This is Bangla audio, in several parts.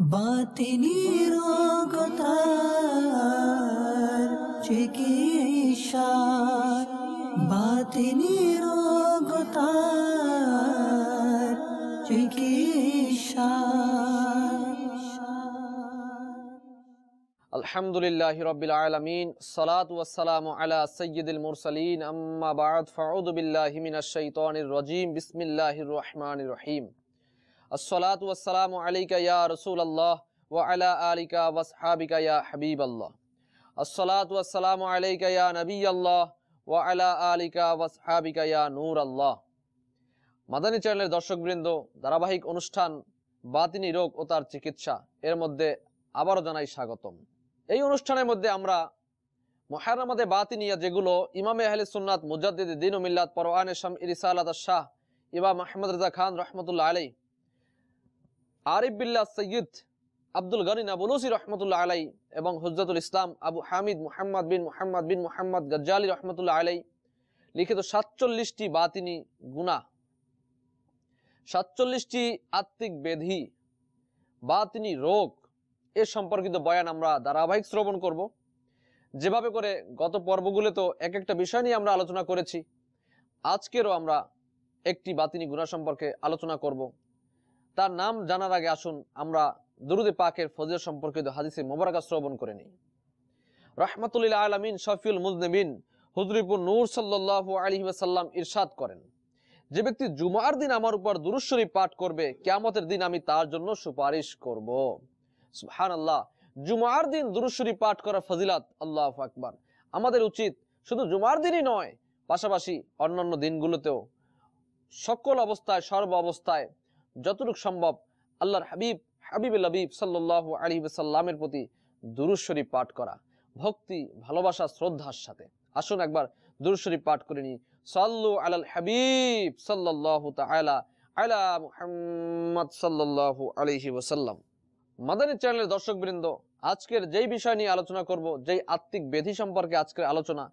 বাতিনি রোগতার চিকিৎসা। বাতিনি রোগতার চিকিৎসা। আলহামদুলিল্লাহ রবিল আলমিন, সালাত আলা সৈয়দুল মুরসালিন, আম্মা বাদ ফাউদু বিল্লাহি মিনাশ শাইতানির রাজিম, বিসমিল্লাহির রহমানির রহিম। আসসালাতু আলাইকা ইয়া রাসূলুল্লাহ ওয়া আলা আলিকা ওয়াসহাবিকা ইয়া হাবিবাল্লাহ। আসসালাতু ওয়াসসালামু আলাইকা ইয়া নবিয়াল্লাহ ওয়া আলা আলিকা ওয়াসহাবিকা ইয়া নূরাল্লাহ। মাদানী চ্যানেলের দর্শকবৃন্দ, ধারাবাহিক অনুষ্ঠান, বাতিনি রোগ ও তার চিকিৎসা, এর মধ্যে আবারও জানাই স্বাগতম। এই অনুষ্ঠানের মধ্যে আমরা মহারামাদে বাতিনিয়া যেগুলো ইমামে আহলে সুন্নাত মুজাদ্দিদ দিন ও মিল্লাত পরওয়ানে শাম ইরিসালাত শাহ ইমাম আহমদ রাজা খান রহমতুল্লাহ আলাই আরিফ বিল্লাহ সৈয়দ আব্দুল গনি নাবুলুসি রহমতুল্লাহ আলাই এবং হুজ্জাতুল ইসলাম আবু হামিদ মুহাম্মদ বিন মুহাম্মদ বিন মুহাম্মদ গজ্জালি রহমতুল্লাহ আলাই লিখিত সাতচল্লিশটি বাতিনি গুনাহ, সাতচল্লিশটি আত্মিক বেধি, বাতিনি রোগ, এ সম্পর্কিত বয়ান আমরা ধারাবাহিক শ্রবণ করব। যেভাবে করে গত পর্বগুলো তো এক একটা বিষয় নিয়ে আমরা আলোচনা করেছি, আজকেরও আমরা একটি বাতিনি গুণা সম্পর্কে আলোচনা করব। তার নাম জানার আগে আসুন, আমরা দুরুদে পাকের ফজর সম্পর্কিত হাদিসে মোবারকা শ্রবণ করে নিই। রহমতুল্লাহ আলমিন শফিউল মুজনবিন হুজরিপুর নূর সাল্লাহ আলী সাল্লাম ইরশাদ করেন, যে ব্যক্তি জুমার দিন আমার উপর দুরুশ্বরী পাঠ করবে, কেয়ামতের দিন আমি তার জন্য সুপারিশ করব। সুহান আল্লাহ জুমার দিন দুরুশ্বরী পাঠ করা ফজিলাত, আল্লাহ আকবার। আমাদের উচিত শুধু জুমার দিনই নয়, পাশাপাশি অন্যান্য দিনগুলোতেও সকল অবস্থায়, সর্ব অবস্থায় যতটুকু সম্ভব আল্লাহর হাবিব হাবিব হাবিব সাল্লাহ আলী সাল্লামের প্রতি দুরুশ্বরী পাঠ করা। ভক্তি, ভালোবাসা, শ্রদ্ধার সাথে। আসুন একবার দুরুশ্বরী পাঠ করে নি সাল্লু আলাল হাবিব সাল্লাহ তালা আলা মুহাম্মদ সাল্লাহ আলহি ওসাল্লাম মাদানী চ্যানেলের দর্শকবৃন্দ, আজকের যেই বিষয় নিয়ে আলোচনা করব, যেই আত্মিক বেধি সম্পর্কে আজকের আলোচনা,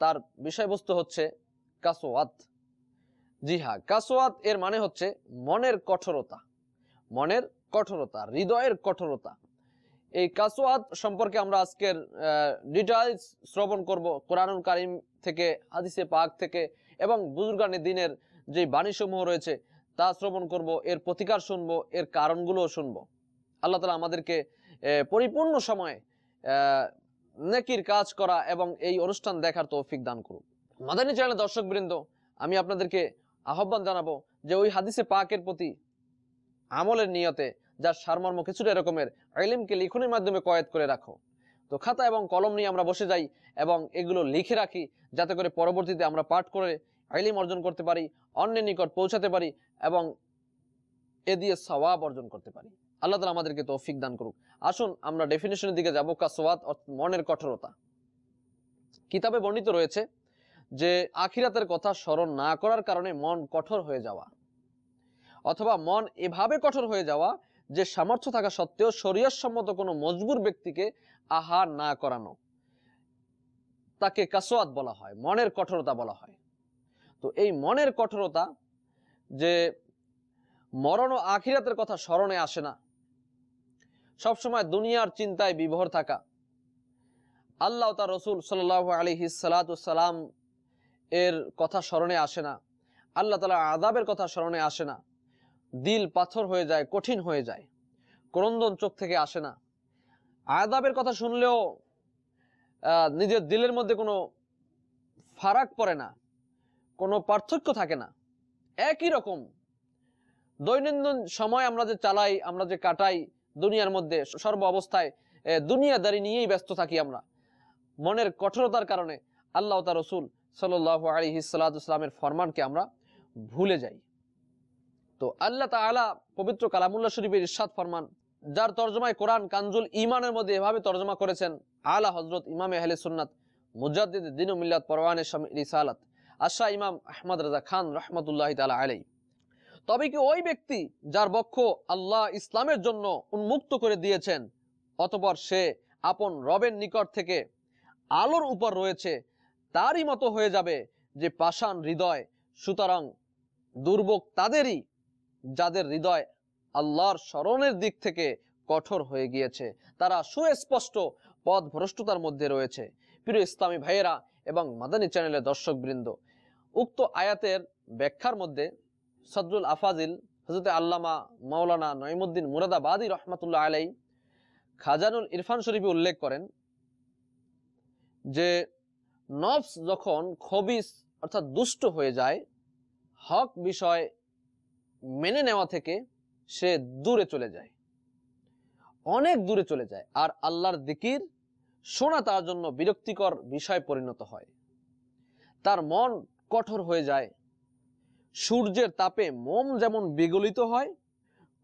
তার বিষয়বস্তু হচ্ছে কাসোয়াত জি হ্যাঁ কাসোয়াত এর মানে হচ্ছে মনের কঠোরতা। মনের কঠোরতা, হৃদয়ের কঠোরতা। এই কাসোয়াত সম্পর্কে আমরা আজকের ডিটেলস শ্রবণ করব কোরআনুল কারিম থেকে, হাদিসে পাক থেকে এবং বুজুর্গানি দিনের যে বাণীসমূহ রয়েছে তা শ্রবণ করব, এর প্রতিকার শুনব, এর কারণগুলোও শুনব। আল্লাহ তালা আমাদেরকে পরিপূর্ণ সময়ে নেকির কাজ করা এবং এই অনুষ্ঠান দেখার তৌফিক দান করুক। মাদানী চ্যানেল দর্শক বৃন্দ আমি আপনাদেরকে আহ্বান জানাব যে ওই হাদিসে পাকের প্রতি আমলের নিয়তে, যার সারমর্ম কিছুটা এরকমের আইলিমকে লিখনের মাধ্যমে কয়েদ করে রাখো। তো খাতা এবং কলম নিয়ে আমরা বসে যাই এবং এগুলো লিখে রাখি, যাতে করে পরবর্তীতে আমরা পাঠ করে আইলিম অর্জন করতে পারি, অন্যের নিকট পৌঁছাতে পারি এবং এ দিয়ে সওয়াব অর্জন করতে পারি। আল্লাহ তালা আমাদেরকে তৌফিক দান করুক। আসুন, আমরা ডেফিনেশনের দিকে যাব কাসওয়াত মনের কঠোরতা। কিতাবে বর্ণিত রয়েছে যে আখিরাতের কথা স্মরণ না করার কারণে মন কঠোর হয়ে যাওয়া অথবা মন এভাবে কঠোর হয়ে যাওয়া যে সামর্থ্য থাকা সত্ত্বেও শরীয়সম্মত কোনো মজবুর ব্যক্তিকে আহার না করানো তাকে কাসোয়াত বলা হয়, মনের কঠোরতা বলা হয়। তো এই মনের কঠোরতা যে মরণ ও আখিরাতের কথা স্মরণে আসে না, সবসময় দুনিয়ার চিন্তায় বিভোর থাকা। আল্লাহ তার রসুল সাল্লাহ আলী সালাম এর কথা স্মরণে আসে না। আল্লাহ তালা আদাবের কথা স্মরণে আসে না। দিল পাথর হয়ে যায়, কঠিন হয়ে যায়। ক্রন্দন চোখ থেকে আসে না। আদাবের কথা শুনলেও নিজের দিলের মধ্যে কোনো ফারাক পড়ে না। কোনো পার্থক্য থাকে না। একই রকম। দৈনন্দিন সময় আমরা যে চালাই, আমরা যে কাটাই, দুনিয়ার মধ্যে সর্ব অবস্থায় দুনিয়াদারি নিয়েই ব্যস্ত থাকি আমরা। মনের কঠোরতার কারণে আল্লাহ তার রসুল সাল আলী সাল্লামের ফরমানকে আমরা ভুলে যাই। তো আল্লাহ তালা পবিত্র কালামুল্লাহ শরীফের ইরশাদ ফরমান, যার তর্জমায় কোরআন, কানজুল ইমানের মধ্যে এভাবে তর্জমা করেছেন, আলা হজরত ইমামে আহলে সুন্নাত, মুজাদ্দিদ দিন মিল্লাত পরওয়ানে রিসালাত, আশা ইমাম আহমদ রাজা খান রহমতুল্লাহ তালা আলাই তবে কি ওই ব্যক্তি যার বক্ষ আল্লাহ ইসলামের জন্য উন্মুক্ত করে দিয়েছেন, অতপর সে আপন রবের নিকট থেকে আলোর উপর রয়েছে তারই মতো হয়ে যাবে যে পাষাণ হৃদয়। সুতরাং দুর্ভোগ তাদেরই, যাদের হৃদয় আল্লাহর স্মরণের দিক থেকে কঠোর হয়ে গিয়েছে। তারা সুস্পষ্ট পথ ভ্রষ্টতার মধ্যে রয়েছে। প্রিয় ইসলামী ভাইয়েরা এবং মাদানী চ্যানেলের দর্শকবৃন্দ, উক্ত আয়াতের ব্যাখ্যার মধ্যে সদরুল আফাজিল হজরত আল্লামা মাওলানা নঈমুদ্দিন মুরাদাবাদী রহমতুল্লাহ আলাই খাজানুল ইরফান শরীফে উল্লেখ করেন যে নফস যখন খবিস অর্থাৎ দুষ্ট হয়ে যায়, হক বিষয় মেনে নেওয়া থেকে সে দূরে চলে যায়। অনেক দূরে চলে যায় আর আল্লাহর দিকির শোনা তার জন্য বিরক্তিকর বিষয় পরিণত হয়। তার মন কঠোর হয়ে যায়, সূর্যের তাপে মোম যেমন বিগলিত হয়,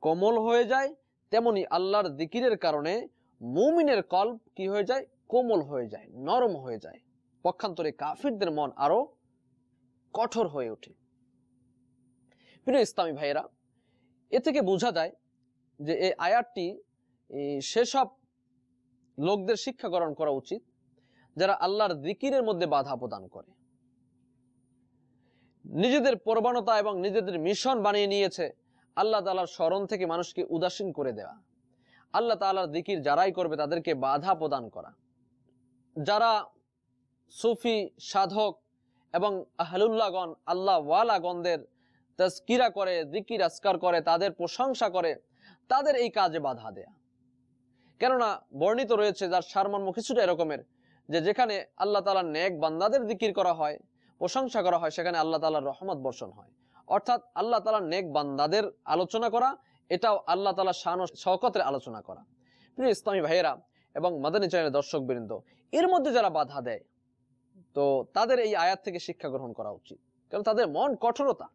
কোমল হয়ে যায়, তেমনি আল্লাহর দিকিরের কারণে মুমিনের কল্প কি হয়ে যায়? কোমল হয়ে যায়, নরম হয়ে যায়। পক্ষান্তরে কাফিরদের মন আরও কঠোর হয়ে ওঠে। প্রিয় ইসলামী ভাইয়েরা, এ থেকে বোঝা যায় যে এই আয়াতটি সেসব লোকদের শিক্ষা গ্রহণ করা উচিত যারা আল্লাহর দিকিরের মধ্যে বাধা প্রদান করে। নিজেদের প্রবণতা এবং নিজেদের মিশন বানিয়ে নিয়েছে আল্লাহ তালার স্মরণ থেকে মানুষকে উদাসীন করে দেওয়া। আল্লাহ তালার দিকির যারাই করবে তাদেরকে বাধা প্রদান করা। যারা সুফি সাধক এবং আহলুল্লাহগণ আল্লাহ ওয়ালাগণদের তস্কিরা করে দিকির আসকার করে, তাদের প্রশংসা করে, তাদের এই কাজে বাধা দেয়া। কেননা বর্ণিত রয়েছে যার সারমর্ম কিছুটা এরকমের যে যেখানে আল্লাহ তালার নেক বান্দাদের দিকির করা হয়, প্রশংসা করা হয়, সেখানে আল্লাহ তালার রহমত বর্ষণ হয়। অর্থাৎ আল্লাহ তালার নেক বান্দাদের আলোচনা করা, এটাও আল্লাহ তালা শান শওকতের আলোচনা করা। প্রিয় ইসলামী ভাইয়েরা এবং মাদানী চ্যানেলের দর্শক বৃন্দ এর মধ্যে যারা বাধা দেয় তো তাদের এই আয়াত থেকে শিক্ষা গ্রহণ করা উচিত। কারণ তাদের মন কঠোরতা।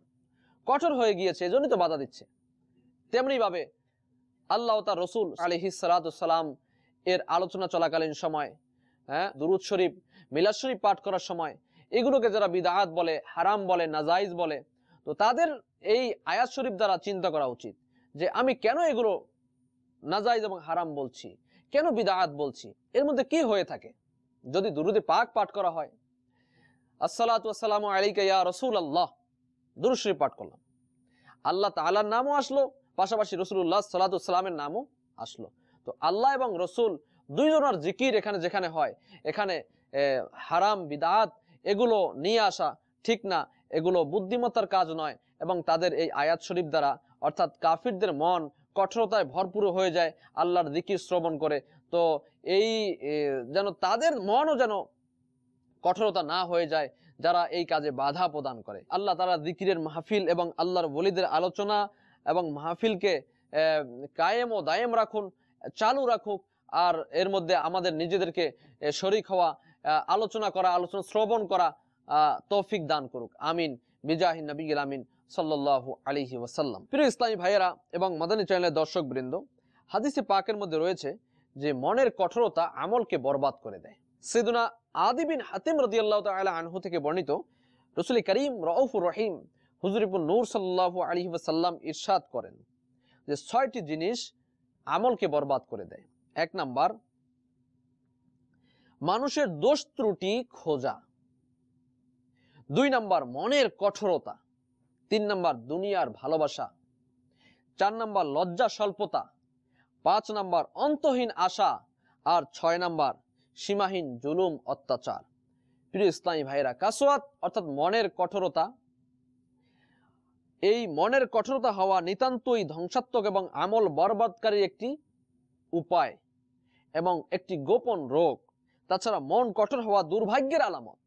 কঠোর হয়ে গিয়েছে, এজন্যই তো বাধা দিচ্ছে। তেমনি ভাবে আল্লাহ তার রসুল আলহি সালাম এর আলোচনা চলাকালীন সময় হ্যাঁ দুরুদ শরীফ, মিলাদ শরীফ পাঠ করার সময় এগুলোকে যারা বিদাহাত বলে, হারাম বলে, নাজাইজ বলে, তো তাদের এই আয়াত শরীফ দ্বারা চিন্তা করা উচিত যে আমি কেন এগুলো নাজাইজ এবং হারাম বলছি? কেন বিদাহাত বলছি? এর মধ্যে কি হয়ে থাকে? যদি দুরুদে পাক পাঠ করা হয় আসসালাতু আসসালামু আলাইকা ইয়া দুরুদ পাঠ করলাম। আল্লাহ তাআলার নামও আসলো, পাশাপাশি রসুল্লাহ সাল্লামের নামও আসলো। তো আল্লাহ এবং রসুল দুইজনের জিকির এখানে যেখানে হয়, এখানে হারাম, বিদাত, এগুলো নিয়ে আসা ঠিক না, এগুলো বুদ্ধিমত্তার কাজ নয় এবং তাদের এই আয়াত শরীফ দ্বারা, অর্থাৎ কাফিরদের মন কঠোরতায় ভরপুর হয়ে যায় আল্লাহর দিকির শ্রবণ করে। তো এই যেন তাদের মনও যেন কঠোরতা না হয়ে যায়, যারা এই কাজে বাধা প্রদান করে। আল্লাহ তারা দিকিরের মাহফিল এবং আল্লাহর বলিদের আলোচনা এবং মাহফিলকে কায়েম ও দায়েম রাখুন, চালু রাখুক, আর এর মধ্যে আমাদের নিজেদেরকে শরিক হওয়া আলোচনা করা, আলোচনা শ্রবণ করা তৌফিক দান করুক। আমিন। বিজাহিন নবীল আমিন সাল্লাহ আলিহি ওয়াসাল্লাম। প্রিয় ইসলামী ভাইয়েরা এবং মাদানী চ্যানেলের দর্শক বৃন্দ, হাদিসে পাকের মধ্যে রয়েছে যে মনের কঠোরতা আমলকে বরবাদ করে দেয়। সেদুনা আদিবিন হাতিম রদিয়াল্লাহ তালা আনহু থেকে বর্ণিত, রসুল করিম রউফুর রহিম হুজুরিপুর নূর সাল্লাহ আলী সাল্লাম ইরশাদ করেন যে ছয়টি জিনিস আমলকে বরবাদ করে দেয়। এক নাম্বার, মানুষের দোষ ত্রুটি খোঁজা। দুই নাম্বার, মনের কঠোরতা। তিন নাম্বার, দুনিয়ার ভালোবাসা। চার নাম্বার, লজ্জা স্বল্পতা। পাঁচ নাম্বার, অন্তহীন আশা। আর ছয় নাম্বার সীমাহীন জুলুম, অত্যাচার। প্রিয় ইসলামী ভাইরা কাসোয়াত অর্থাৎ মনের কঠোরতা, এই মনের কঠোরতা হওয়া নিতান্তই ধ্বংসাত্মক এবং আমল বরবাদকারী একটি উপায় এবং একটি গোপন রোগ। তাছাড়া মন কঠোর হওয়া দুর্ভাগ্যের আলামত।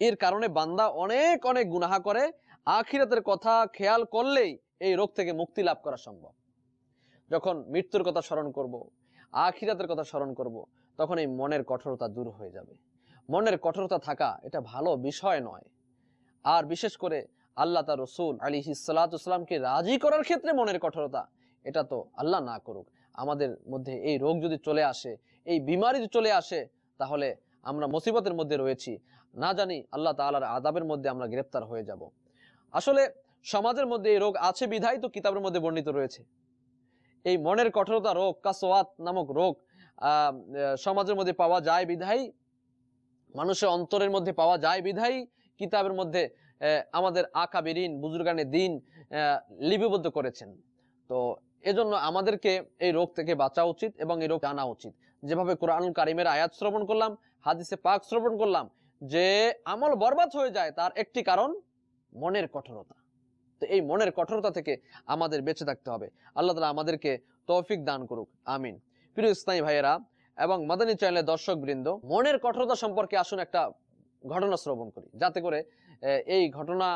এর কারণে বান্দা অনেক অনেক গুনাহা করে, আখিরাতের কথা খেয়াল করলেই এই রোগ থেকে মুক্তি লাভ করা সম্ভব। যখন মৃত্যুর কথা স্মরণ করব। আখিরাতের কথা স্মরণ করব। তখন এই মনের কঠোরতা দূর হয়ে যাবে। মনের কঠোরতা থাকা এটা ভালো বিষয় নয়। আর বিশেষ করে আল্লাহ তার রসুল আলী হিসালাতামকে রাজি করার ক্ষেত্রে মনের কঠোরতা, এটা তো আল্লাহ না করুক। আমাদের মধ্যে এই রোগ যদি চলে আসে, এই বিমারি যদি চলে আসে, তাহলে আমরা মুসিবতের মধ্যে রয়েছি। না জানি আল্লাহ তালার আদাবের মধ্যে আমরা গ্রেপ্তার হয়ে যাব। আসলে সমাজের মধ্যে এই রোগ আছে বিধাই তো কিতাবের মধ্যে বর্ণিত রয়েছে। এই মনের কঠোরতা রোগ, কাসোয়াত নামক রোগ সমাজের মধ্যে পাওয়া যায় বিধাই মানুষের অন্তরের মধ্যে পাওয়া যায় বিধাই কিতাবের মধ্যে আমাদের আঁকা আকাবিরিন, বুজুর্গানে দিন লিপিবদ্ধ করেছেন। তো এজন্য আমাদেরকে এই রোগ থেকে বাঁচা উচিত এবং এই রোগ জানা উচিত। যেভাবে কোরআন কারিমের আয়াত শ্রবণ করলাম, হাদিসে পাক শ্রবণ করলাম, যে আমল বরবাদ হয়ে যায় তার একটি কারণ, মনের কঠোরতা। তো এই মনের কঠোরতা থেকে আমাদের বেঁচে থাকতে হবে। আল্লাহ তালা আমাদেরকে তৌফিক দান করুক। আমিন। প্রিয় ইসলামী ভাইয়েরা এবং মাদানী চ্যানেলের দর্শক বৃন্দ মনের কঠোরতা সম্পর্কে আসুন একটা ঘটনা শ্রবণ করি। যাতে করে এই ঘটনা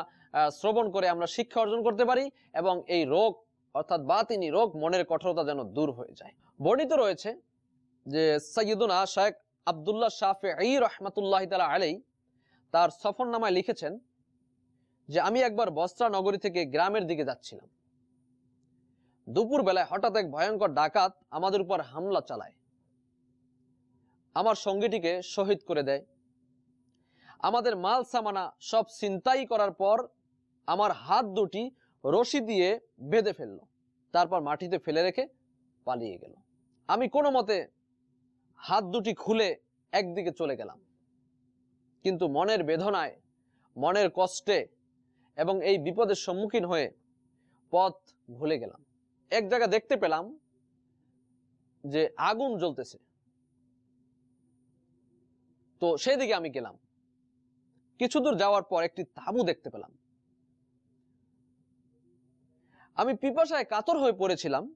শ্রবণ করে আমরা শিক্ষা অর্জন করতে পারি এবং এই রোগ, অর্থাৎ বাতিনি রোগ মনের কঠোরতা যেন দূর হয়ে যায়। বর্ণিত রয়েছে যে সৈয়দুনা শেখ আবদুল্লাহ শাফে রহমতুল্লাহ তালা আলাই তার সফরনামায় লিখেছেন যে আমি একবার বস্ত্রা নগরী থেকে গ্রামের দিকে যাচ্ছিলাম। দুপুর বেলায় হঠাৎ এক ভয়ঙ্কর ডাকাত আমাদের উপর হামলা চালায়। আমার সঙ্গীটিকে শহীদ করে দেয়। আমাদের মাল সামানা সব ছিনতাই করার পর আমার হাত দুটি রশি দিয়ে বেঁধে ফেলল। তারপর মাটিতে ফেলে রেখে পালিয়ে গেল। আমি কোনো মতে হাত দুটি খুলে একদিকে চলে গেলাম। কিন্তু মনের বেদনায়, মনের কষ্টে এবং এই বিপদের সম্মুখীন হয়ে পথ ভুলে গেলাম। এক জায়গা দেখতে পেলাম যে আগুন জ্বলতেছে। তো সেই দিকে আমি গেলাম। কিছু দূর যাওয়ার পর একটি তাবু দেখতে পেলাম। আমি পিপাসায় কাতর হয়ে পড়েছিলাম,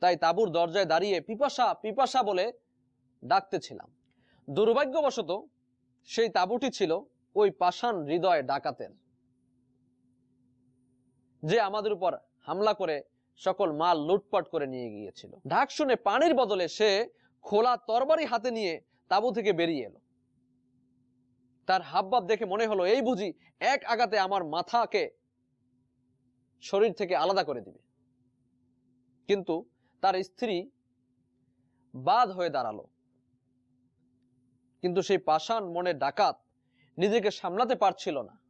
তাই তাবুর দরজায় দাঁড়িয়ে পিপাসা পিপাসা বলে ডাকতেছিলাম। দুর্ভাগ্যবশত সেই তাবুটি ছিল ওই পাষাণ হৃদয় ডাকাতের। যে আমাদের উপর হামলা করে সকল মাল লুটপাট করে নিয়ে গিয়েছিল। ঢাক শুনে পানির বদলে সে খোলা তরবারি হাতে নিয়ে তাবু থেকে বেরিয়ে এলো। তার হাবভাব দেখে মনে হলো, এই বুঝি এক আঘাতে আমার মাথাকে শরীর থেকে আলাদা করে দিবে। কিন্তু তার স্ত্রী বাদ হয়ে দাঁড়াল। কিন্তু সেই পাষাণ মনে ডাকাত নিজেকে সামলাতে পারছিল না।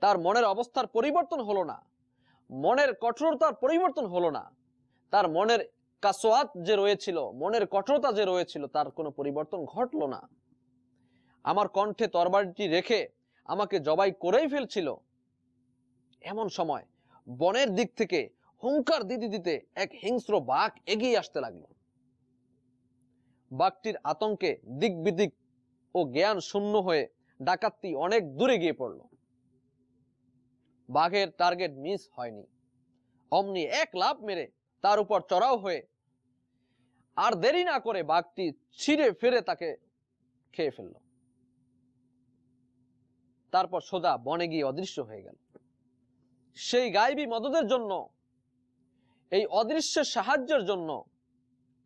তার মনের অবস্থার পরিবর্তন হলো না। মনের কঠোরতার পরিবর্তন হলো না। তার মনের কাসোয়াত যে রয়েছিল, মনের কঠোরতা যে রয়েছিল, তার কোনো পরিবর্তন ঘটলো না। আমার কণ্ঠে তরবারিটি রেখে আমাকে জবাই করেই ফেলছিল। এমন সময় বনের দিক থেকে হুঙ্কার দিতে দিতে এক হিংস্র বাঘ এগিয়ে আসতে লাগল। বাঘটির আতঙ্কে দিক বিদিক ও জ্ঞান শূন্য হয়ে ডাকাতটি অনেক দূরে গিয়ে পড়ল। বাঘের টার্গেট মিস হয়নি। অমনি এক লাভ মেরে তার উপর চড়াও হয়ে আর দেরি না করে বাঘটি ছিঁড়ে ফিরে তাকে খেয়ে ফেলল। তারপর সোজা বনে গিয়ে অদৃশ্য হয়ে গেল। সেই গাইবী মদদের জন্য, এই অদৃশ্যের সাহায্যের জন্য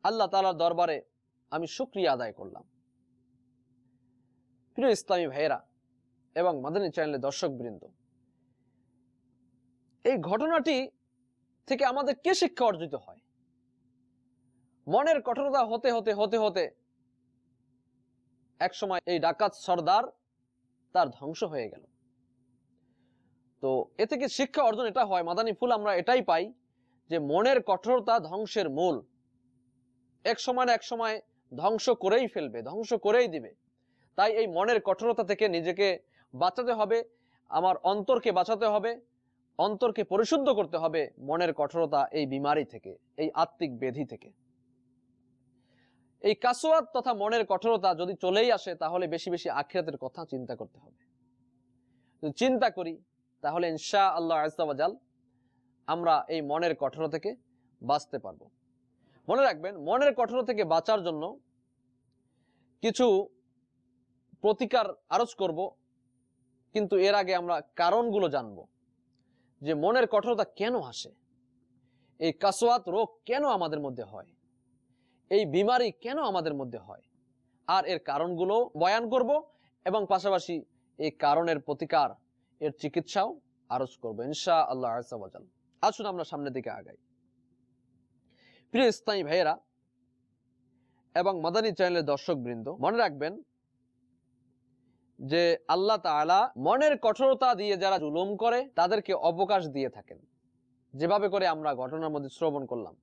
আল্লাহ তালার দরবারে আমি শুক্রিয়া আদায় করলাম। প্রিয় ইসলামী ভাইয়েরা এবং মাদানী চ্যানেলের দর্শক বৃন্দ এই ঘটনাটি থেকে আমাদের কে শিক্ষা অর্জিত হয়? মনের কঠোরতা হতে হতে হতে হতে এক সময় এই ডাকাত সর্দার তার ধ্বংস হয়ে গেল। তো এ থেকে শিক্ষা অর্জন এটা হয়, মাদানী ফুল আমরা এটাই পাই যে মনের কঠোরতা ধ্বংসের মূল। এক সময় না এক সময় ধ্বংস করেই ফেলবে, ধ্বংস করেই দিবে। তাই এই মনের কঠোরতা থেকে নিজেকে বাঁচাতে হবে, আমার অন্তরকে বাঁচাতে হবে অন্তরকে পরিশুদ্ধ করতে হবে মনের কঠোরতা এই বিমারি থেকে, এই আত্মিক ব্যাধি থেকে। এই কাসোয়াত তথা মনের কঠোরতা যদি চলেই আসে, তাহলে বেশি বেশি আখিরাতের কথা চিন্তা করতে হবে। যদি চিন্তা করি, তাহলে ইনশা আল্লাহ আজাল আমরা এই মনের কঠোর থেকে বাঁচতে পারব। মনে রাখবেন, মনের কঠোর থেকে বাঁচার জন্য কিছু প্রতিকার আরজ করব, কিন্তু এর আগে আমরা কারণগুলো জানব। যে মনের কঠোরতা কেন আসে? এই কাসোয়াত রোগ কেন আমাদের মধ্যে হয়? এই বিমারি কেন আমাদের মধ্যে হয়? আর এর কারণগুলো বয়ান করব এবং পাশাপাশি এই কারণের প্রতিকার এর চিকিৎসাও আরজ করব ইনশা আল্লাহ আজাল আসুন আমরা সামনের দিকে আগাই। প্রিয় ইসলামী ভাইয়েরা এবং মাদানী চ্যানেলের দর্শক বৃন্দ মনে রাখবেন যে আল্লাহ তাআলা মনের কঠোরতা দিয়ে যারা জুলুম করে, তাদেরকে অবকাশ দিয়ে থাকেন। যেভাবে করে আমরা ঘটনার মধ্যে শ্রবণ করলাম।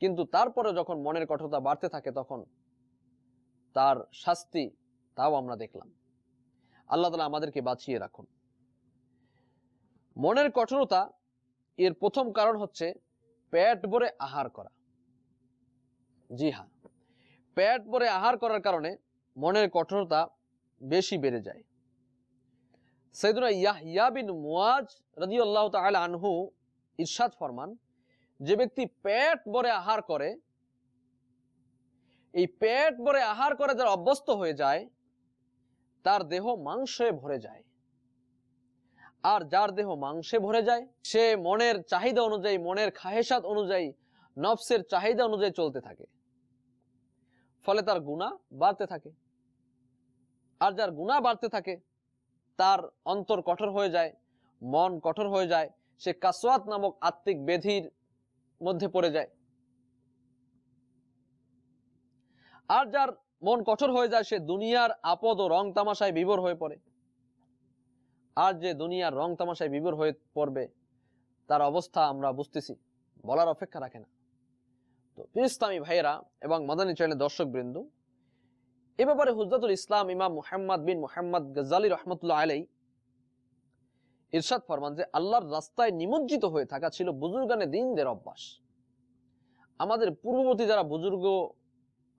কিন্তু তারপরে যখন মনের কঠোরতা বাড়তে থাকে, তখন তার শাস্তি তাও আমরা দেখলাম। আল্লাহ তালা আমাদেরকে বাঁচিয়ে রাখুন। মনের কঠোরতা এর প্রথম কারণ হচ্ছে পেট ভরে আহার করা। জি হ্যাঁ পেট ভরে আহার করার কারণে মনের কঠোরতা বেশি বেড়ে যায়। সৈদুনা ইয়াহিয়া বিন মুয়াজ রাদিয়াল্লাহু তাআলা আনহু ইরশাদ ফরমান, যে ব্যক্তি পেট ভরে আহার করে, এই পেট ভরে আহার করে যারা অভ্যস্ত হয়ে যায়, তার দেহ মাংসে ভরে যায়। আর যার দেহ মাংসে ভরে যায়, সে মনের চাহিদা অনুযায়ী, মনের খাহেসাত অনুযায়ী, নফসের চাহিদা অনুযায়ী চলতে থাকে। ফলে তার গুণা বাড়তে থাকে। আর যার গুণা বাড়তে থাকে, তার অন্তর কঠোর হয়ে যায়, মন কঠোর হয়ে যায়, সে কাসওয়াত নামক আত্মিক বেধির মধ্যে পড়ে যায়। আর যার মন কঠোর হয়ে যায়, সে দুনিয়ার আপদ ও রং তামাশায় বিভোর হয়ে পড়ে। আর যে দুনিয়ার রং তামাশায় বিভোর হয়ে পড়বে, তার অবস্থা আমরা বুঝতেছি, বলার অপেক্ষা রাখে না। তো ইসলামী ভাইয়েরা এবং মাদানী চ্যানেলের দর্শক বৃন্দ এ ব্যাপারে হুজরাতুল ইসলাম ইমাম মুহাম্মদ বিন মুহাম্মদ গজালি রহমতুল্লাহ আলাই ইরশাদ ফরমান যে আল্লাহর রাস্তায় নিমজ্জিত হয়ে থাকা ছিল বুজুর্গানে দিনদের অভ্যাস। আমাদের পূর্ববর্তী যারা বুজুর্গ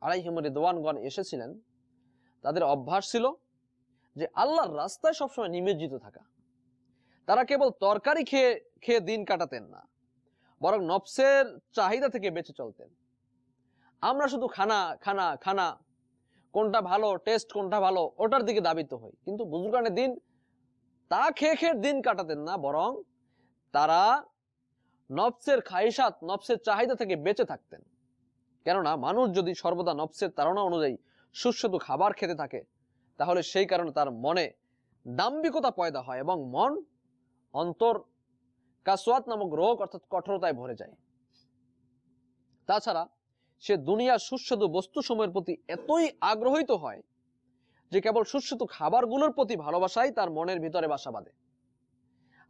আলাইহিম রিদওয়ানগণ এসেছিলেন, তাদের অভ্যাস ছিল যে আল্লাহর রাস্তায় সবসময় নিমজ্জিত থাকা। তারা কেবল তরকারি খেয়ে খেয়ে দিন কাটাতেন না, বরং নফসের চাহিদা থেকে বেঁচে চলতেন। আমরা শুধু খানা খানা খানা কোনটা ভালো টেস্ট কোনটা ভালো, ওটার দিকে দাবিত হই। কিন্তু বুজুর্গানের দিন, তা খেয়ে খেয়ে দিন কাটাতেন না, বরং তারা নফসের খাইসাত, নফসের চাহিদা থেকে বেঁচে থাকতেন। কেননা মানুষ যদি সর্বদা নফসের তাড়না অনুযায়ী সুস্বাদু খাবার খেতে থাকে, তাহলে সেই কারণে তার মনে দাম্বিকতা পয়দা হয় এবং মন অন্তর কাসওয়াত নামক রোগ অর্থাৎ কঠোরতায় ভরে যায়। তাছাড়া সে দুনিয়ার সুস্বাদু বস্তু সময়ের প্রতি এতই আগ্রহিত হয় যে কেবল সুস্বাদু খাবারগুলোর প্রতি ভালোবাসাই তার মনের ভিতরে বাসা বাঁধে।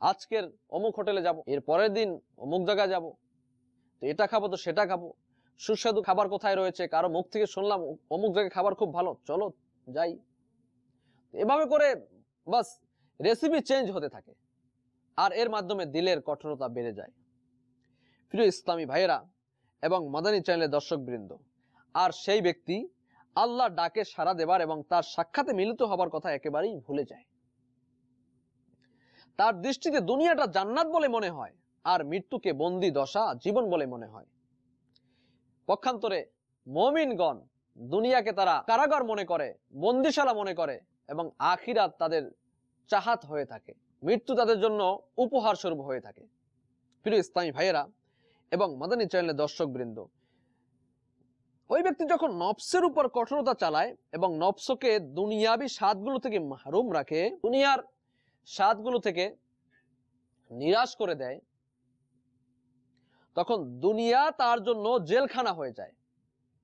আজকের অমুক হোটেলে যাব, এর পরের দিন অমুক জায়গায় যাব, তো এটা খাব তো সেটা খাব। সুস্বাদু খাবার কোথায় রয়েছে, কারও মুখ থেকে শুনলাম অমুক জায়গায় খাবার খুব ভালো, চলো যাই। এভাবে করে বাস রেসিপি চেঞ্জ হতে থাকে। আর এর মাধ্যমে দিলের কঠোরতা বেড়ে যায়। প্রিয় ইসলামী ভাইয়েরা এবং মাদানী চ্যানেলের দর্শক বৃন্দ আর সেই ব্যক্তি আল্লাহ ডাকে সাড়া দেবার এবং তার সাক্ষাতে মিলিত হবার কথা একেবারেই ভুলে যায়। তার দৃষ্টিতে দুনিয়াটা জান্নাত বলে মনে হয়, আর মৃত্যুকে বন্দি দশা জীবন বলে মনে হয়। পক্ষান্তরে মমিনগণ দুনিয়াকে তারা কারাগার মনে করে, বন্দিশালা মনে করে এবং আখিরাত তাদের চাহাত হয়ে থাকে। মৃত্যু তাদের জন্য উপহার স্বরূপ হয়ে থাকে। প্রিয় ইসলামী ভাইয়েরা এবং মাদানী চ্যানেলের দর্শক বৃন্দ ওই ব্যক্তি যখন নফসের উপর কঠোরতা চালায় এবং নফসকে দুনিয়াবি স্বাদগুলো থেকে মাহরুম রাখে, দুনিয়ার স্বাদগুলো থেকে নিরাশ করে দেয়, তখন দুনিয়া তার জন্য জেলখানা হয়ে যায়,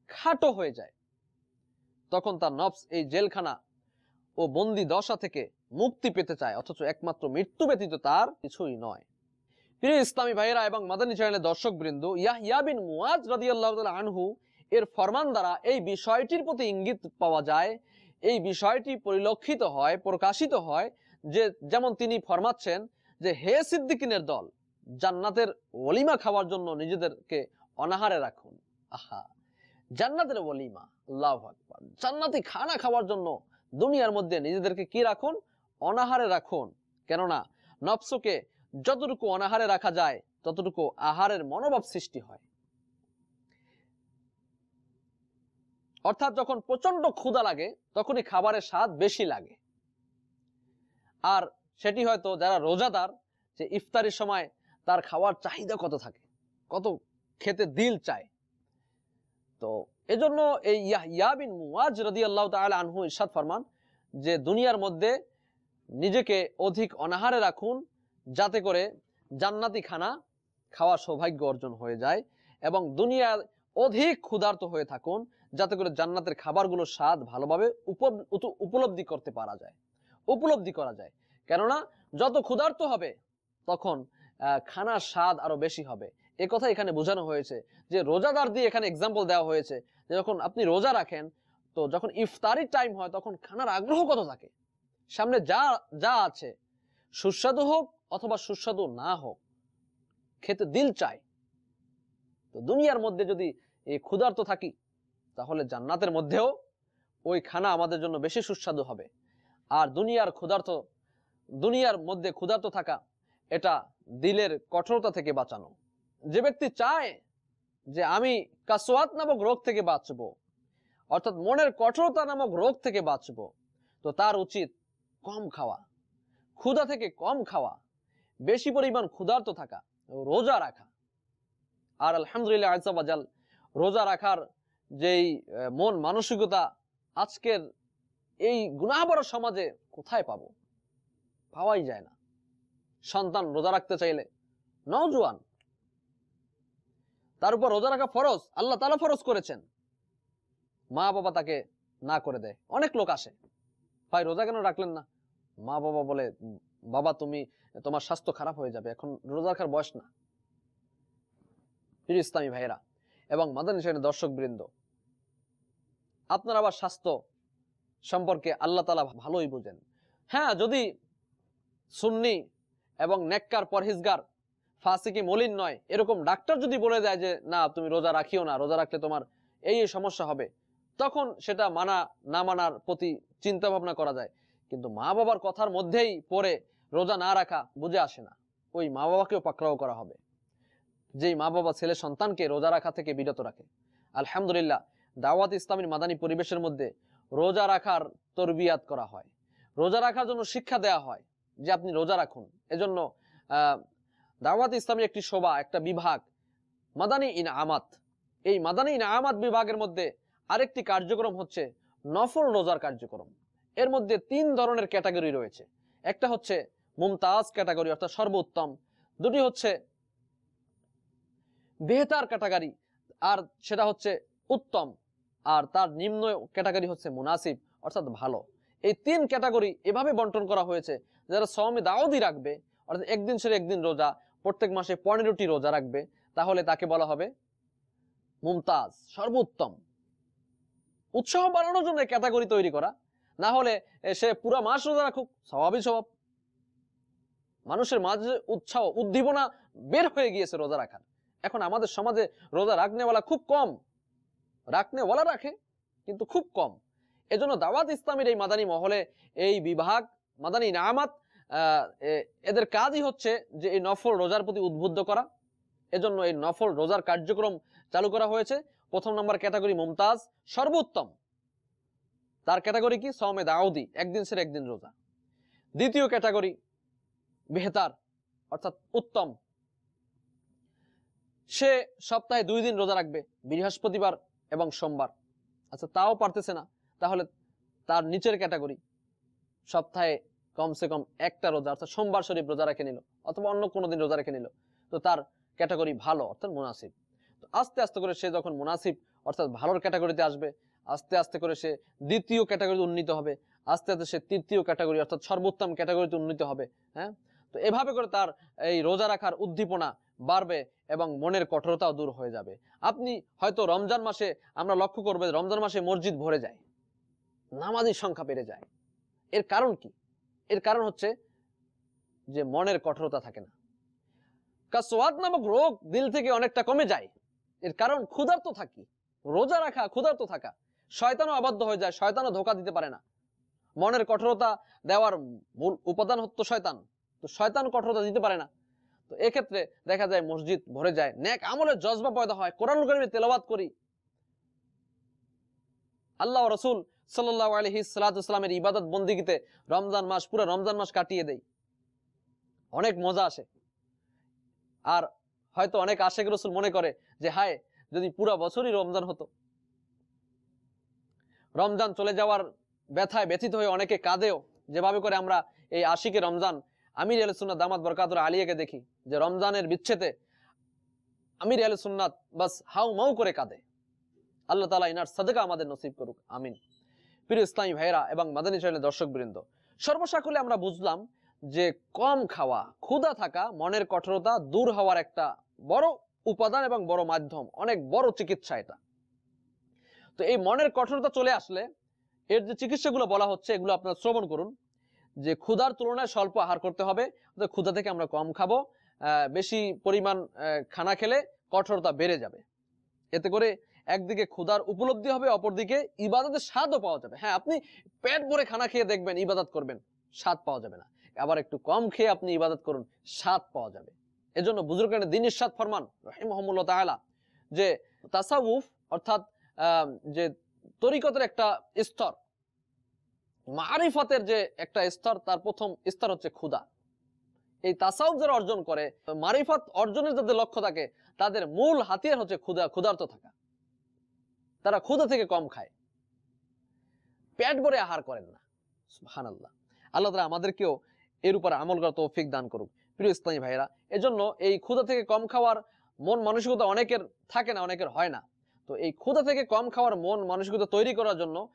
খাটো হয়ে যায়। তখন তার নফস এই জেলখানা ও বন্দি দশা থেকে মুক্তি পেতে চায়, অথচ একমাত্র মৃত্যু ব্যতীত তার কিছুই নয়। প্রিয় ইসলামী ভাইয়েরা এবং মাদানী চ্যানেলের দর্শক বৃন্দ ইয়াহিয়া বিন মুয়াজ রাদিয়াল্লাহু আনহু, এর ফরমান দ্বারা এই বিষয়টির প্রতি ইঙ্গিত পাওয়া যায়। এই বিষয়টি পরিলক্ষিত হয়, প্রকাশিত হয় যে, যেমন তিনি ফরমাচ্ছেন যে, হে সিদ্দিকিনের দল, জান্নাতের ওলিমা খাওয়ার জন্য নিজেদেরকে অনাহারে রাখুন। আহা, জান্নাতের ওলিমা, আল্লাহু আকবার। জান্নাতি খানা খাওয়ার জন্য দুনিয়ার মধ্যে নিজেদেরকে কি রাখুন? অনাহারে রাখুন। কেননা, নফসকে যতটুকু অনাহারে রাখা যায়, ততটুকু আহারের মনোভাব সৃষ্টি হয়। অর্থাৎ যখন প্রচণ্ড ক্ষুধা লাগে, তখনই খাবারের স্বাদ বেশি লাগে। আর সেটি হয়তো যারা রোজাদার, যে ইফতারির সময় তার খাওয়ার চাহিদা কত থাকে, কত খেতে দিল চায়। তো এজন্য এই ইয়াহিয়া বিন মুয়াজ আল্লাহ তাআলা আনহু ইরশাদ ফরমান যে, দুনিয়ার মধ্যে নিজেকে অধিক অনাহারে রাখুন যাতে করে জান্নাতি খানা খাওয়ার সৌভাগ্য অর্জন হয়ে যায় এবং দুনিয়ার অধিক ক্ষুধার্ত হয়ে থাকুন, যাতে করে জান্নাতের খাবারগুলোর স্বাদ ভালোভাবে উপ- উপলব্ধি করতে পারা যায়। উপলব্ধি করা যায়। কেননা যত ক্ষুধার্ত হবে, তখন খানার স্বাদ আরও বেশি হবে। এ কথা এখানে বোঝানো হয়েছে যে রোজাদার দিয়ে এখানে এক্সাম্পল দেওয়া হয়েছে যে যখন আপনি রোজা রাখেন, তো যখন ইফতারির টাইম হয়, তখন খানার আগ্রহ কত থাকে? সামনে যা যা আছে, সুস্বাদু হোক অথবা সুস্বাদু না হোক, খেতে দিল চায়। তো দুনিয়ার মধ্যে যদি এই ক্ষুধার্ত থাকি, তাহলে জান্নাতের মধ্যেও ওই খানা আমাদের জন্য বেশি সুস্বাদু হবে। আর দুনিয়ার ক্ষুধার্ত, দুনিয়ার মধ্যে ক্ষুধার্ত থাকা, এটা দিলের কঠোরতা থেকে বাঁচানো। যে ব্যক্তি চায় যে আমি কাসওয়াত নামক রোগ থেকে বাঁচব, অর্থাৎ মনের কঠোরতা নামক রোগ থেকে বাঁচব, তো তার উচিত কম খাওয়া। ক্ষুধা থেকে কম খাওয়া। বেশি পরিমাণ ক্ষুধার্ত থাকা, রোজা রাখা। আর আলহামদুলিল্লাহ আজাল রোজা রাখার যেই মন মানসিকতা, আজকের এই গুণাবর সমাজে কোথায় পাবো? পাওয়াই যায় না। সন্তান রোজা রাখতে চাইলে নওজোয়ান। তার উপর রোজা রাখা ফরজ, আল্লাহ তালা ফরজ করেছেন। মা বাবা তাকে না করে দেয়। অনেক লোক আসে। ভাই, রোজা কেন রাখলেন না? মা বাবা বলে বাবা তুমি তোমার স্বাস্থ্য খারাপ হয়ে যাবে, এখন রোজা রাখার বয়স না। প্রিয় ইসলামী ভাইয়েরা এবং মাদানী শ্রেণির দর্শক বৃন্দ আপনার আবার স্বাস্থ্য সম্পর্কে আল্লাহ তালা ভালোই বুঝেন। হ্যাঁ যদি সুন্নি এবং নেককার পরহিজগার, ফাসিকি মলিন নয়, এরকম ডাক্তার যদি বলে দেয় যে, না, তুমি রোজা রাখিও না, রোজা রাখলে তোমার এই সমস্যা হবে, তখন সেটা মানা, না মানার প্রতি চিন্তা ভাবনা করা যায়। কিন্তু মা বাবার কথার মধ্যেই পড়ে রোজা না রাখা বুঝে আসে না। ওই মা বাবাকেও পাকড়াও করা হবে। যেই মা বাবা ছেলে সন্তানকে রোজা রাখা থেকে বিরত রাখে। আলহামদুলিল্লাহ, দাওয়াত ইসলামীর মাদানী পরিবেশের মধ্যে রোজা রাখার তরবিয়াত করা হয়। রোজা রাখার জন্য শিক্ষা দেয়া হয় যে আপনি রোজা রাখুন। এজন্য দাওয়াত ইসলামীর একটি শোভা, একটা বিভাগ, মাদানী ইন আমাত এই মাদানী ইন আমাত বিভাগের মধ্যে আরেকটি কার্যক্রম হচ্ছে নফল রোজার কার্যক্রম। এর মধ্যে তিন ধরনের ক্যাটাগরি রয়েছে। একটা হচ্ছে মুমতাজ ক্যাটাগরি, অর্থাৎ সর্বোত্তম। দুটি হচ্ছে বেহতার ক্যাটাগরি, আর সেটা হচ্ছে উত্তম, আর তার নিম্ন ক্যাটাগরি হচ্ছে মুনাসিব, অর্থাৎ ভালো। এই তিন ক্যাটাগরি এভাবে বন্টন করা হয়েছে, যারা সওমে দাওয়াদি রাখবে, অর্থাৎ একদিন সেরে একদিন রোজা, প্রত্যেক মাসে পনেরোটি রোজা রাখবে, তাহলে তাকে বলা হবে মুমতাজ, সর্বোত্তম। উৎসাহ বাড়ানোর জন্য ক্যাটাগরি তৈরি করা, না হলে সে পুরো মাস রোজা রাখুক স্বভাবই স্বভাব। মানুষের মাঝে উৎসাহ, উদ্দীপনা বের হয়ে গিয়েছে রোজা রাখার। এখন আমাদের সমাজে রোজা রাখনেওয়ালা খুব কম। রাখনেওয়ালা রাখে, কিন্তু খুব কম। এজন্য দাওয়াত ইসলামের এই মাদানী মহলে এই বিভাগ, মাদানী নামাত এদের কাজই হচ্ছে যে এই নফল রোজার প্রতি উদ্বুদ্ধ করা। এজন্য এই নফল রোজার কার্যক্রম চালু করা হয়েছে। প্রথম নম্বর ক্যাটাগরি মুমতাজ, সর্বোত্তম। তার ক্যাটাগরি কি? সৌমে দাউদি, একদিন সেরে একদিন রোজা। দ্বিতীয় ক্যাটাগরি বেহতার, অর্থাৎ উত্তম। সে সপ্তাহে দুই দিন রোজা রাখবে, বৃহস্পতিবার এবং সোমবার। আচ্ছা তাও পারতেছে না। তাহলে তার নিচের ক্যাটাগরি। সপ্তাহে কমসে কম একটা রোজা, অর্থাৎ সোমবার শরীফ রোজা রেখে নিল, অথবা অন্য কোনো দিন রোজা রেখে নিল। তো তার ক্যাটাগরি ভালো, অর্থাৎ মুনাসিব। তো আস্তে আস্তে করে সে যখন মুনাসিব, অর্থাৎ ভালোর ক্যাটাগরিতে আসবে, আস্তে আস্তে করে সে দ্বিতীয় ক্যাটাগরিতে উন্নীত হবে, আস্তে আস্তে সে তৃতীয় ক্যাটাগরি, অর্থাৎ সর্বোত্তম ক্যাটাগরিতে উন্নীত হবে হ্যাঁ? তো এভাবে করে তার এই রোজা রাখার উদ্দীপনা বাড়বে এবং মনের কঠোরতাও দূর হয়ে যাবে। আপনি হয়তো রমজান মাসে, আমরা লক্ষ্য করব রমজান মাসে মসজিদ ভরে যায়, নামাজির সংখ্যা বেড়ে যায়। এর কারণ কি? এর কারণ হচ্ছে যে মনের কঠোরতা থাকে না। কাসওয়াত নামক রোগ দিল থেকে অনেকটা কমে যায়। এর কারণ ক্ষুধার্ত থাকি। রোজা রাখা, ক্ষুধার্ত থাকা। শয়তানও আবদ্ধ হয়ে যায়, শয়তানও ধোকা দিতে পারে না। মনের কঠোরতা দেওয়ার মূল উপাদান হতো শয়তান। তো শয়তান কঠোরতা দিতে পারে না। তো এক্ষেত্রে দেখা যায় মসজিদ ভরে যায়, নেক আমলের জজবা পয়দা হয় কোরআন করিমে তেলাবাদ করি। আল্লাহ রসুল সাল্লাহ আলহি সালাতামের ইবাদত বন্দিগিতে রমজান মাস, পুরো রমজান মাস কাটিয়ে দেই। অনেক মজা আসে। আর হয়তো অনেক আশেখ রসুল মনে করে যে, হায়, যদি পুরো বছরই রমজান হতো। রমজান চলে যাওয়ার ব্যথায় ব্যথিত হয়ে অনেকে কাঁদেও। যেভাবে করে আমরা এই আশিকে রমজান আমির আল সুন্নাত দামাত বরকাতুর আলিয়াকে দেখি যে রমজানের বিচ্ছেদে আমির আল সুন্নাত বাস হাউ মাউ করে কাঁদে। আল্লাহ তালা ইনার সাদেকা আমাদের নসিব করুক, আমিন। প্রিয় ইসলামী ভাইরা এবং মাদানী চ্যানেলের দর্শক বৃন্দ সর্বসাকুলে আমরা বুঝলাম যে কম খাওয়া, ক্ষুধা থাকা, মনের কঠোরতা দূর হওয়ার একটা বড় উপাদান এবং বড় মাধ্যম, অনেক বড় চিকিৎসা এটা। তো এই মনের কঠোরতা চলে আসলে এর যে চিকিৎসাগুলো বলা হচ্ছে, এগুলো আপনারা শ্রবণ করুন। যে ক্ষুধার তুলনায় স্বল্প আহার করতে হবে ক্ষুধা থেকে আমরা কম খাব বেশি পরিমাণ খানা খেলে কঠোরতা বেড়ে যাবে। এতে করে একদিকে ক্ষুধার উপলব্ধি হবে, অপরদিকে ইবাদতের স্বাদও পাওয়া যাবে। হ্যাঁ আপনি পেট ভরে খানা খেয়ে দেখবেন, ইবাদত করবেন, স্বাদ পাওয়া যাবে না। আবার একটু কম খেয়ে আপনি ইবাদত করুন, স্বাদ পাওয়া যাবে। এজন্য বুজুর্গান দিনের স্বাদ ফরমান, রহিমহমুল্লাহ তাআলা, যে তাসাউফ, অর্থাৎ যে তরিকতের একটা স্তর মারিফতের যে একটা স্তর, তার প্রথম স্তর হচ্ছে ক্ষুধা। এই তাসাউফ যারা অর্জন করে মারিফত অর্জনের যাদের লক্ষ্য থাকে, তাদের মূল হাতিয়ার হচ্ছে ক্ষুধা, ক্ষুধার্ত থাকা। তারা ক্ষুধা থেকে কম খায়। পেট ভরে আহার করেন না। সুবহানাল্লাহ। আল্লাহ তাআলা আমাদেরকেও এর উপর আমল করার তৌফিক দান করুক। প্রিয় ইসলামী ভাইরা এজন্য এই ক্ষুদা থেকে কম খাওয়ার মন মানসিকতা অনেকের থাকে না, অনেকের হয় না। তো এই ক্ষুদা থেকে কম খাওয়ার মন মানসিকতা তৈরি করার জন্য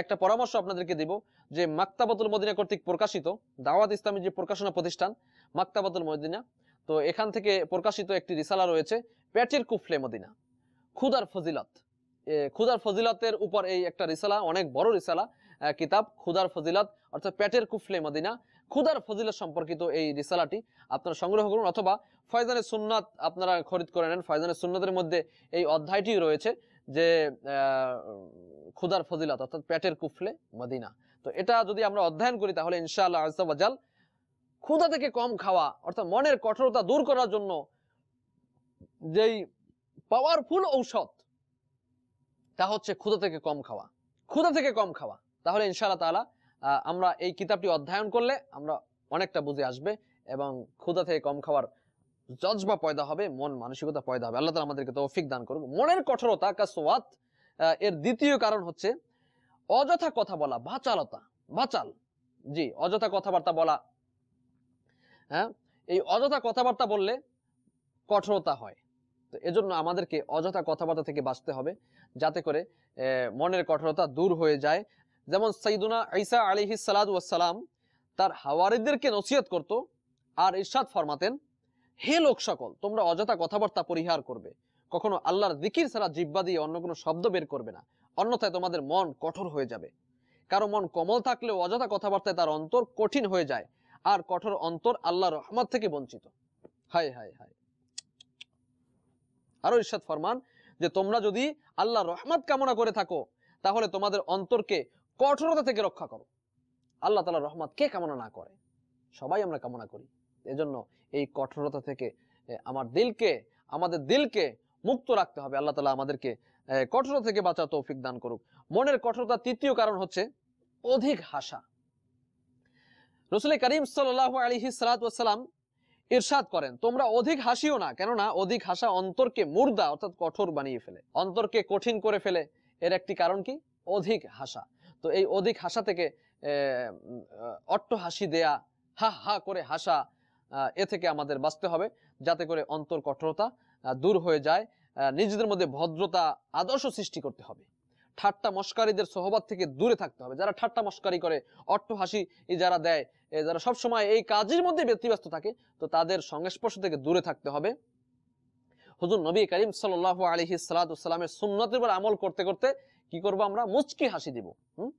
একটা পরামর্শ আপনাদেরকে দিব যে মাক্তাবাতুল মদিনা কর্তৃক প্রকাশিত দাওয়াত ইসলামী যে প্রকাশনা প্রতিষ্ঠান, মাক্তাবাতুল মদিনা, তো এখান থেকে প্রকাশিত একটি রিসালা রয়েছে পেটের কুফলে মদিনা। ক্ষুদার ফজিলত। ক্ষুদার ফজিলতের উপর এই একটা রিসালা, অনেক বড় রিসালা কিতাব ক্ষুদার ফজিলত, অর্থাৎ পেটের কুফলে মদিনা। ক্ষুদার ফজিলত সম্পর্কিত এই রিসালাটি আপনারা সংগ্রহ করুন, অথবা ফয়জানের সুন্নাত আপনারা খরিদ করে নেন। ফয়জানের সুন্নাতের মধ্যে এই অধ্যায়টি রয়েছে। যে ক্ষুদার ফজিলত অর্থাৎ পেটের কুফলে মদিনা। তো এটা যদি আমরা অধ্যয়ন করি তাহলে ইনশাআল্লাহ আজাল ক্ষুধা থেকে কম খাওয়া অর্থাৎ মনের কঠোরতা দূর করার জন্য যেই পাওয়ারফুল ঔষধ তা হচ্ছে ক্ষুদা থেকে কম খাওয়া। ক্ষুদা থেকে কম খাওয়া। তাহলে ইনশাআল্লাহ আহ, আমরা এই কিতাবটি অধ্যয়ন করলে আমরা অনেকটা বুঝে আসবে এবং ক্ষুদা থেকে কম খাওয়ার জজবা পয়দা হবে, মন মানসিকতা পয়দা হবে। আল্লাহ তাআলা আমাদেরকে তৌফিক দান করুক। মনের কঠোরতা, কাসওয়াত এর দ্বিতীয় কারণ হচ্ছে অযথা কথা বলা, বাচালতা। বাচাল। জি, অযথা কথাবার্তা বলা। হ্যাঁ এই অযথা কথাবার্তা বললে কঠোরতা হয়। তো এজন্য আমাদেরকে অযথা কথাবার্তা থেকে বাঁচতে হবে, যাতে করে মনের কঠোরতা দূর হয়ে যায়। যেমন সাইদুনা ঈসা আলিহি সালাম তার হাওয়ারিদেরকে নসিহত করত আর ইরশাদ ফরমাতেন হে লোক সকল, তোমরা অযথা কথাবার্তা পরিহার করবে। কখনো আল্লাহর দিকির ছাড়া জিব্বা দিয়ে অন্য কোনো শব্দ বের করবে না। অন্যথায় তোমাদের মন কঠোর হয়ে যাবে। কারও মন কমল থাকলেও অযথা কথাবার্তায় তার অন্তর কঠিন হয়ে যায়। আর কঠোর অন্তর আল্লাহর রহমত থেকে বঞ্চিত। হায় হায় হায়। আরও ইরশাদ ফরমান, যে তোমরা যদি আল্লাহ রহমত কামনা করে থাকো, তাহলে তোমাদের অন্তরকে কঠোরতা থেকে রক্ষা করো। আল্লাহ তালা রহমত কে কামনা না করে? সবাই আমরা কামনা করি। এজন্য এই কঠোরতা থেকে আমার দিলকে, আমাদের দিলকে মুক্ত রাখতে হবে। আল্লাহ তালা আমাদেরকে কঠোরতা থেকে বাঁচা তৌফিক দান করুক। মনের কঠোরতা তৃতীয় কারণ হচ্ছে অধিক হাসা। রসুল করিম সাল্লাহ আলহি সালাম ইরশাদ করেন, তোমরা অধিক হাসিও না, কেননা অধিক হাসা অন্তরকে মুর্দা অর্থাৎ কঠোর বানিয়ে ফেলে। অন্তরকে কঠিন করে ফেলে। এর একটি কারণ কি? অধিক হাসা। তো এই অধিক হাসা থেকে অট্ট হাসি দেয়া, হা হা করে হাসা এ থেকে আমাদের বাঁচতে হবে যাতে করে অন্তর কঠোরতা দূর হয়ে যায়। নিজেদের মধ্যে ভদ্রতা, আদর্শ সৃষ্টি করতে হবে। ঠাট্টা মস্কারীদের সহবাদ থেকে দূরে থাকতে হবে। যারা ঠাট্টা মস্কারি করে অট্ট হাসি যারা দেয় যারা সব সময় এই কাজের মধ্যে ব্যতিব্যস্ত থাকে, তো তাদের সংস্পর্শ থেকে দূরে থাকতে হবে। হুজুর নবী করিম সাল আলহি সালামের সুন্নতের উপর আমল করতে করতে কি করব আমরা? মুচকি হাসি দিব, হুম?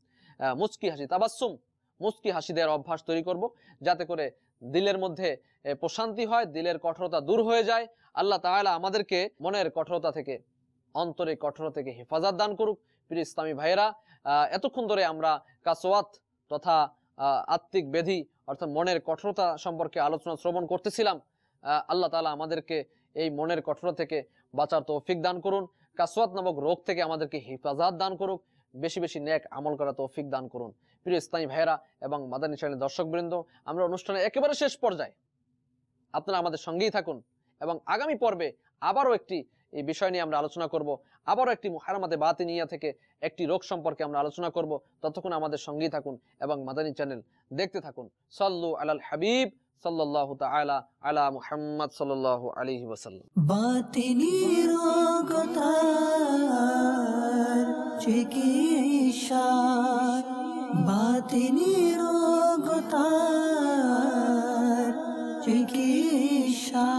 মুচকি হাসি তাবাসুম মুচকি হাসি দেওয়ার অভ্যাস তৈরি করব, যাতে করে দিলের মধ্যে প্রশান্তি হয়, দিলের কঠোরতা দূর হয়ে যায়। আল্লাহ তাআলা আমাদেরকে মনের কঠোরতা থেকে অন্তরে কঠোরতা থেকে হেফাজত দান করুক। প্রিয় ইসলামী ভাইয়েরা এতক্ষণ ধরে আমরা কাসোয়াত তথা আত্মিক ব্যাধি অর্থাৎ মনের কঠোরতা সম্পর্কে আলোচনা শ্রবণ করতেছিলাম। আল্লাহ তাআলা আমাদেরকে এই মনের কঠোরতা থেকে বাঁচার তৌফিক দান করুন। কাসোয়াত নামক রোগ থেকে আমাদেরকে হেফাজত দান করুক। বেশি বেশি নেক আমল করা তৌফিক দান করুন। প্রিয় ইসলামী ভাইয়েরা এবং মাদানী চ্যানেল দর্শকবৃন্দ, আমরা অনুষ্ঠানে একেবারে শেষ পর্যায়ে আপনারা আমাদের সঙ্গেই থাকুন এবং আগামী পর্বে আবারও একটি এই বিষয় নিয়ে আমরা আলোচনা করব। আবারও একটি মুহারামাতে বাতিনিয়া থেকে একটি রোগ সম্পর্কে আমরা আলোচনা করব। ততক্ষণ আমাদের সঙ্গেই থাকুন এবং মাদানী চ্যানেল দেখতে থাকুন। সল্লু আলাল হাবিব সাল্লাল্লাহু তাআলা আলা মুহাম্মদ ওয়াসাল্লাম। বাতিনি রোগতার চিকিৎসা বাতিনি রোগতার চিকিৎসা